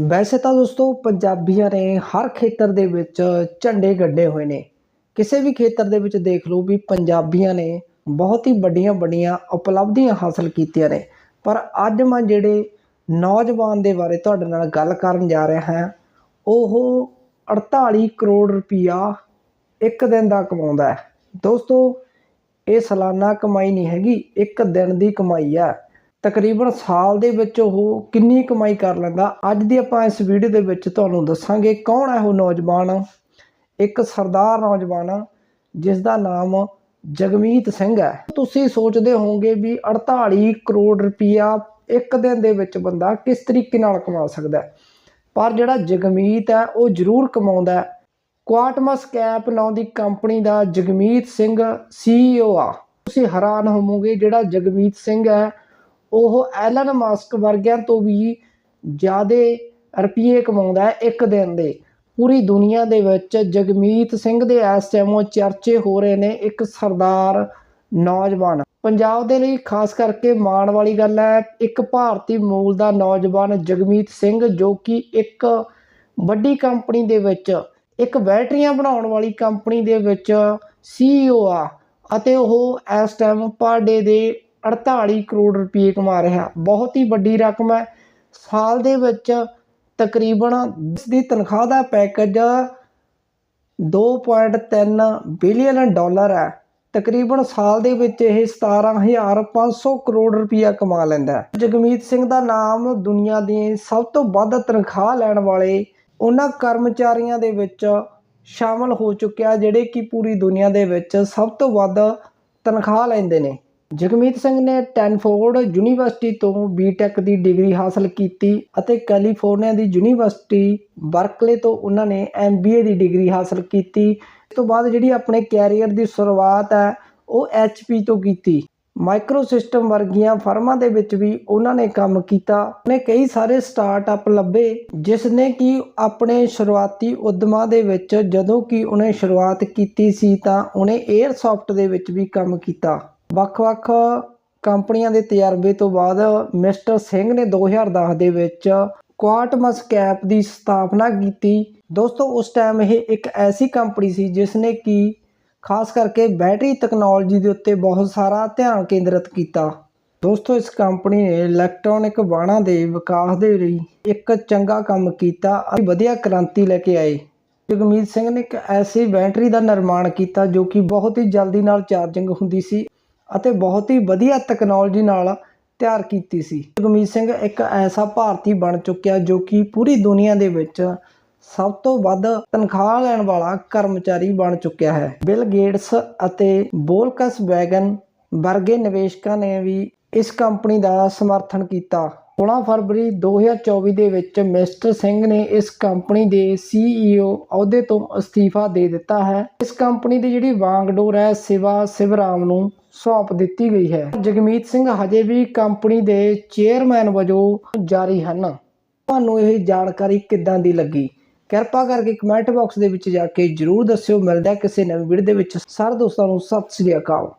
ਵੈਸੇ ਤਾਂ ਦੋਸਤੋ ਪੰਜਾਬੀਆਂ ਨੇ ਹਰ ਖੇਤਰ ਦੇ ਵਿੱਚ ਝੰਡੇ ਗੱਡੇ ਹੋਏ ਨੇ। ਕਿਸੇ ਵੀ ਖੇਤਰ ਦੇ ਵਿੱਚ ਦੇਖ ਲਓ ਵੀ ਪੰਜਾਬੀਆਂ ਨੇ ਬਹੁਤ ਹੀ ਵੱਡੀਆਂ ਵੱਡੀਆਂ ਉਪਲਬਧੀਆਂ ਹਾਸਲ ਕੀਤੀਆਂ ਨੇ। ਪਰ ਅੱਜ ਮੈਂ ਜਿਹੜੇ ਨੌਜਵਾਨ ਦੇ ਬਾਰੇ ਤੁਹਾਡੇ ਨਾਲ ਗੱਲ ਕਰਨ ਜਾ ਰਿਹਾ ਹਾਂ, ਉਹ 48 ਕਰੋੜ ਰੁਪਈਆ ਇੱਕ ਦਿਨ ਦਾ ਕਮਾਉਂਦਾ ਹੈ। ਦੋਸਤੋ, ਇਹ ਸਾਲਾਨਾ ਕਮਾਈ ਨਹੀਂ ਹੈਗੀ, ਇੱਕ ਦਿਨ ਦੀ ਕਮਾਈ ਹੈ। ਤਕਰੀਬਨ ਸਾਲ ਦੇ ਵਿੱਚ ਉਹ ਕਿੰਨੀ ਕਮਾਈ ਕਰ ਲੈਂਦਾ। ਅੱਜ ਦੀ ਆਪਾਂ ਇਸ ਵੀਡੀਓ ਦੇ ਵਿੱਚ ਤੁਹਾਨੂੰ ਦੱਸਾਂਗੇ ਕੌਣ ਹੈ ਉਹ ਨੌਜਵਾਨ। ਇੱਕ ਸਰਦਾਰ ਨੌਜਵਾਨ ਜਿਸ ਦਾ ਨਾਮ ਜਗਮੀਤ ਸਿੰਘ ਹੈ। ਤੁਸੀਂ ਸੋਚਦੇ ਹੋਵੋਗੇ ਵੀ 48 ਕਰੋੜ ਰੁਪਈਆ ਇੱਕ ਦਿਨ ਦੇ ਵਿੱਚ ਬੰਦਾ ਕਿਸ ਤਰੀਕੇ ਨਾਲ ਕਮਾ ਸਕਦਾ ਹੈ। ਪਰ ਜਿਹੜਾ ਜਗਮੀਤ ਹੈ, ਉਹ ਜ਼ਰੂਰ ਕਮਾਉਂਦਾ ਹੈ। ਕੁਆਟਮਸ ਕੈਪ ਨਾਂ ਦੀ ਕੰਪਨੀ ਦਾ ਜਗਮੀਤ ਸਿੰਘ ਸੀਈਓ ਆ। ਤੁਸੀਂ ਹੈਰਾਨ ਹੋਵੋਗੇ ਜਿਹੜਾ ਜਗਮੀਤ ਸਿੰਘ ਹੈ ਉਹ ਐਲਨ ਮਾਸਕ ਵਰਗਿਆਂ ਤੋਂ ਵੀ ਜ਼ਿਆਦਾ ਰੁਪਏ ਕਮਾਉਂਦਾ ਹੈ ਇੱਕ ਦਿਨ ਦੇ। ਪੂਰੀ ਦੁਨੀਆ ਦੇ ਵਿੱਚ ਜਗਮੀਤ ਸਿੰਘ ਦੇ ਇਸ ਟਾਈਮ ਚਰਚੇ ਹੋ ਰਹੇ ਨੇ ਇੱਕ ਸਰਦਾਰ ਨੌਜਵਾਨ। ਪੰਜਾਬ ਦੇ ਲਈ ਖਾਸ ਕਰਕੇ ਮਾਣ ਵਾਲੀ ਗੱਲ ਹੈ, ਇੱਕ ਭਾਰਤੀ ਮੂਲ ਦਾ ਨੌਜਵਾਨ ਜਗਮੀਤ ਸਿੰਘ ਜੋ ਕਿ ਇੱਕ ਵੱਡੀ ਕੰਪਨੀ ਦੇ ਵਿੱਚ, ਇੱਕ ਬੈਟਰੀਆਂ ਬਣਾਉਣ ਵਾਲੀ ਕੰਪਨੀ ਦੇ ਵਿੱਚ ਸੀਈਓ ਆ ਅਤੇ ਉਹ ਇਸ ਟਾਈਮ ਪਰ ਦੇ 48 ਕਰੋੜ ਰੁਪਏ ਕਮਾ ਰਿਹਾ। ਬਹੁਤ ਹੀ ਵੱਡੀ ਰਕਮ ਹੈ। ਸਾਲ ਦੇ ਵਿੱਚ ਤਕਰੀਬਨ ਇਸ ਦੀ ਤਨਖਾਹ ਦਾ ਪੈਕੇਜ 2.3 ਬਿਲੀਅਨ ਡਾਲਰ ਹੈ। ਤਕਰੀਬਨ ਸਾਲ ਦੇ ਵਿੱਚ ਇਹ 17500 ਕਰੋੜ ਰੁਪਇਆ ਕਮਾ ਲੈਂਦਾ ਹੈ। ਜਗਮੀਤ ਸਿੰਘ ਦਾ ਨਾਮ ਦੁਨੀਆ ਦੇ ਸਭ ਤੋਂ ਵੱਧ ਤਨਖਾਹ ਲੈਣ ਵਾਲੇ ਉਹਨਾਂ ਕਰਮਚਾਰੀਆਂ ਦੇ ਵਿੱਚ ਸ਼ਾਮਲ ਹੋ ਚੁੱਕਿਆ, ਜਿਹੜੇ ਕਿ ਪੂਰੀ ਦੁਨੀਆ ਦੇ ਵਿੱਚ ਸਭ ਤੋਂ ਵੱਧ ਤਨਖਾਹ ਲੈਂਦੇ ਨੇ। ਜਗਮੀਤ ਸਿੰਘ ਨੇ ਟੈਨਫੋਰਡ ਯੂਨੀਵਰਸਿਟੀ ਤੋਂ ਬੀਟੈਕ ਦੀ ਡਿਗਰੀ ਹਾਸਲ ਕੀਤੀ ਅਤੇ ਕੈਲੀਫੋਰਨੀਆ ਦੀ ਯੂਨੀਵਰਸਿਟੀ ਬਰਕਲੇ ਤੋਂ ਉਹਨਾਂ ਨੇ ਐਮਬੀਏ ਦੀ ਡਿਗਰੀ ਹਾਸਲ ਕੀਤੀ। ਇਸ ਤੋਂ ਬਾਅਦ ਜਿਹੜੀ ਆਪਣੇ ਕੈਰੀਅਰ ਦੀ ਸ਼ੁਰੂਆਤ ਹੈ, ਉਹ ਐਚਪੀ ਤੋਂ ਕੀਤੀ। ਮਾਈਕਰੋ ਸਿਸਟਮ ਵਰਗੀਆਂ ਫਰਮਾਂ ਦੇ ਵਿੱਚ ਵੀ ਉਹਨਾਂ ਨੇ ਕੰਮ ਕੀਤਾ। ਉਹਨੇ ਕਈ ਸਾਰੇ ਸਟਾਰਟਅਪ ਲੱਭੇ, ਜਿਸ ਨੇ ਕਿ ਆਪਣੇ ਸ਼ੁਰੂਆਤੀ ਉਦਮਾਂ ਦੇ ਵਿੱਚ ਜਦੋਂ ਕਿ ਉਹਨੇ ਸ਼ੁਰੂਆਤ ਕੀਤੀ ਸੀ ਤਾਂ ਉਹਨੇ 에ਅਰਸੌਫਟ ਦੇ ਵਿੱਚ ਵੀ ਕੰਮ ਕੀਤਾ। ਵੱਖ-ਵੱਖ ਕੰਪਨੀਆਂ ਦੇ ਤਜਰਬੇ ਤੋਂ ਬਾਅਦ ਮਿਸਟਰ ਸਿੰਘ ਨੇ 2010 ਦੇ ਵਿੱਚ ਕੁਆਟਮਸ ਕੈਪ ਦੀ ਸਥਾਪਨਾ ਕੀਤੀ। ਦੋਸਤੋ, ਉਸ ਟਾਈਮ ਇਹ ਇੱਕ ਐਸੀ ਕੰਪਨੀ ਸੀ ਜਿਸ ਨੇ ਕਿ ਖਾਸ ਕਰਕੇ ਬੈਟਰੀ ਟੈਕਨੋਲੋਜੀ ਦੇ ਉੱਤੇ ਬਹੁਤ ਸਾਰਾ ਧਿਆਨ ਕੇਂਦਰਿਤ ਕੀਤਾ। ਦੋਸਤੋ, ਇਸ ਕੰਪਨੀ ਨੇ ਇਲੈਕਟ੍ਰੋਨਿਕ ਵਾਹਨਾਂ ਦੇ ਵਿਕਾਸ ਦੇ ਲਈ ਇੱਕ ਚੰਗਾ ਕੰਮ ਕੀਤਾ ਅਤੇ ਵਧੀਆ ਕ੍ਰਾਂਤੀ ਲੈ ਕੇ ਆਏ। ਜਗਮੀਤ ਸਿੰਘ ਨੇ ਇੱਕ ਐਸੀ ਬੈਟਰੀ ਦਾ ਨਿਰਮਾਣ ਕੀਤਾ ਜੋ ਕਿ ਬਹੁਤ ਹੀ ਜਲਦੀ ਨਾਲ ਚਾਰਜਿੰਗ ਹੁੰਦੀ ਸੀ ਅਤੇ ਬਹੁਤ ਹੀ ਵਧੀਆ ਟੈਕਨੋਲੋਜੀ ਨਾਲ ਤਿਆਰ ਕੀਤੀ ਸੀ। ਜਗਮੀਤ ਸਿੰਘ ਇੱਕ ਐਸਾ ਭਾਰਤੀ ਬਣ ਚੁੱਕਿਆ ਜੋ ਕਿ ਪੂਰੀ ਦੁਨੀਆ ਦੇ ਵਿੱਚ ਸਭ ਤੋਂ ਵੱਧ ਤਨਖਾਹ ਲੈਣ ਵਾਲਾ ਕਰਮਚਾਰੀ ਬਣ ਚੁੱਕਿਆ ਹੈ। ਬਿਲ ਗੇਟਸ ਅਤੇ ਬੋਲਕਸ ਵੈਗਨ ਵਰਗੇ ਨਿਵੇਸ਼ਕਾਂ ਨੇ ਵੀ ਇਸ ਕੰਪਨੀ ਦਾ ਸਮਰਥਨ ਕੀਤਾ। 16 ਫਰਵਰੀ 2024 ਦੇ ਵਿੱਚ ਮਿਸਟਰ ਸਿੰਘ ਨੇ ਇਸ ਕੰਪਨੀ ਦੇ ਸੀਈਓ ਅਹੁਦੇ ਤੋਂ ਅਸਤੀਫਾ ਦੇ ਦਿੱਤਾ ਹੈ। ਇਸ ਕੰਪਨੀ ਦੀ ਜਿਹੜੀ ਵਾਂਗਡੋਰ ਹੈ, ਸਿਵਾ ਸਿਵਰਾਮ ਨੂੰ ਸੌਂਪ ਦਿੱਤੀ ਗਈ ਹੈ। ਜਗਮੀਤ ਸਿੰਘ ਹਜੇ ਵੀ ਕੰਪਨੀ ਦੇ ਚੇਅਰਮੈਨ ਵਜੋਂ ਜਾਰੀ ਹਨ। ਤੁਹਾਨੂੰ ਇਹ ਜਾਣਕਾਰੀ ਕਿੱਦਾਂ ਦੀ ਲੱਗੀ? ਕਿਰਪਾ ਕਰਕੇ ਕਮੈਂਟ ਬਾਕਸ ਦੇ ਵਿੱਚ ਜਾ ਕੇ ਜਰੂਰ ਦੱਸਿਓ। ਮਿਲਦਾ ਕਿਸੇ ਨਵੀਂ ਵੀਡੀਓ ਦੇ ਵਿੱਚ। ਸਾਰੇ ਦੋਸਤਾਂ ਨੂੰ ਸਤਿ ਸ੍ਰੀ ਅਕਾਲ।